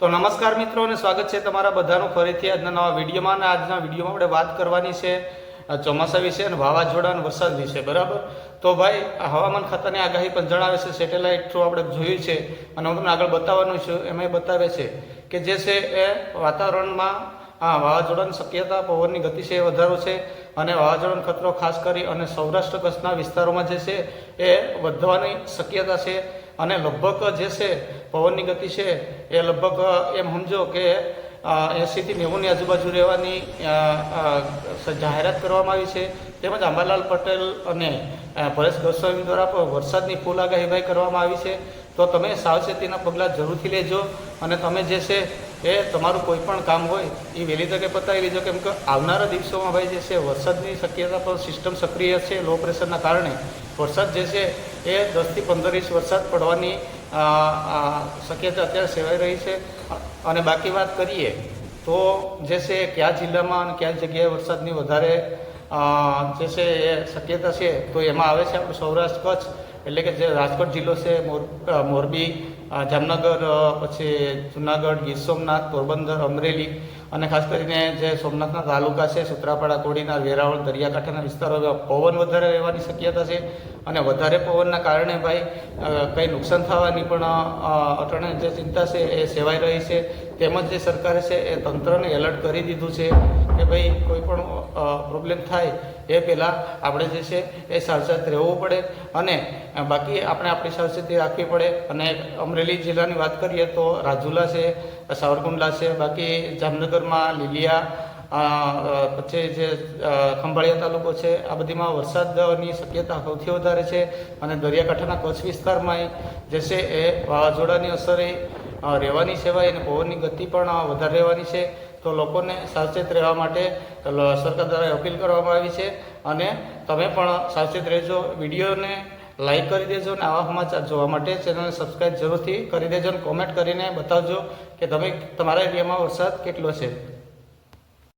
તો નમસ્કાર મિત્રો અને સ્વાગત છે તમારા બધાનું ફરીથી આજના નવા વિડીયોમાં અને આજના વિડીયોમાં આપણે વાત કરવાની છે ચોમાસા વિશે અને વાવાઝોડા અને વરસાદ વિશે, બરાબર? તો ભાઈ હવામાન ખાતાની આગાહી પણ જણાવે છે, સેટેલાઇટ થ્રુ આપણે જોયું છે અને હું તમને આગળ બતાવવાનું છું એમાં બતાવે છે કે જે છે એ વાતાવરણમાં હા વાવાઝોડાની શક્યતા, પવનની ગતિ છે એ વધારો છે અને વાવાઝોડાનો ખતરો ખાસ કરી અને સૌરાષ્ટ્ર કચ્છના વિસ્તારોમાં જે છે એ વધવાની શક્યતા છે અને લગભગ જે છે, પવનની ગતિ છે, એ લગભગ, એમ સમજો કે એંસીથી નેવુંની આજુબાજુ રહેવાની જાહેરાત કરવામાં આવી છે. તેમજ અંબાલાલ પટેલ અને પરેશ ગોસ્વામી દ્વારા વરસાદની ફૂલ આગાહીભાઈ કરવામાં આવી છે. તો તમે સાવચેતીના પગલાં જરૂરથી લેજો અને તમે જે છે એ તમારું કોઈ પણ કામ હોય, એ વહેલી તકે પતાવી લેજો. કેમ કે આવનારા દિવસોમાં ભાઈ જે છે, વરસાદની શક્યતા પર સિસ્ટમ સક્રિય છે લો પ્રેશરના કારણે. વરસાદ જે છે, એ દસથી પંદર ઇંચ વરસાદ પડવાની શક્યતા અત્યારે સેવાઈ રહી છે. અને બાકી વાત કરીએ, તો જે છે, કયા જિલ્લામાં અને કયા જગ્યાએ વરસાદની વધારે જે છે એ શક્યતા છે, તો એમાં આવે છે આપણું સૌરાષ્ટ્ર, કચ્છ, એટલે કે જે રાજકોટ જિલ્લો છે, મોર મોરબી જામનગર પછી જુનાગઢ, ગીર સોમનાથ, પોરબંદર, અમરેલી અને ખાસ કરીને જે સોમનાથના તાલુકા છે, સુત્રાપાડા કોડીના વેરાવળ, દરિયાકાંઠાના વિસ્તારો પવન વધારે રહેવાની શક્યતા છે અને વધારે પવનના કારણે ભાઈ કંઈ નુકસાન થવાની પણ અટાણે જે ચિંતા છે એ સેવાઈ રહી છે. તેમજ જે સરકારે છે એ તંત્રને એલર્ટ કરી દીધું છે કે ભાઈ કોઈ પણ પ્રોબ્લેમ થાય એ પહેલાં આપણે જે છે એ સાવચેત રહેવું પડે અને બાકી આપણે આપણી સાવચેતી રાખવી પડે. અને અમરેલી જિલ્લાની વાત કરીએ તો રાજુલા છે, સાવરકુંડલા છે, બાકી જામનગરમાં લીલિયા પછી જે ખંભાળિયા તાલુકો છે, આ બધીમાં વરસાદની શક્યતા સૌથી વધારે છે. અને દરિયાકાંઠાના કચ્છ વિસ્તારમાં જે છે એ વાવાઝોડાની અસરે રહેવાની સેવાય અને પવનની ગતિ પણ વધારે રહેવાની છે. તો લોકોને સાવચેત રહેવા માટે સરકાર દ્વારા અપીલ કરવામાં આવી છે અને તમે પણ સાવચેત રહેજો. વિડીયોને લાઈક કરી દેજો અને આવા સમાચાર જોવા માટે ચેનલને સબસ્ક્રાઈબ જરૂરથી કરી દેજો અને કોમેન્ટ કરીને બતાવજો કે તમે તમારા એરિયામાં વરસાદ કેટલો છે.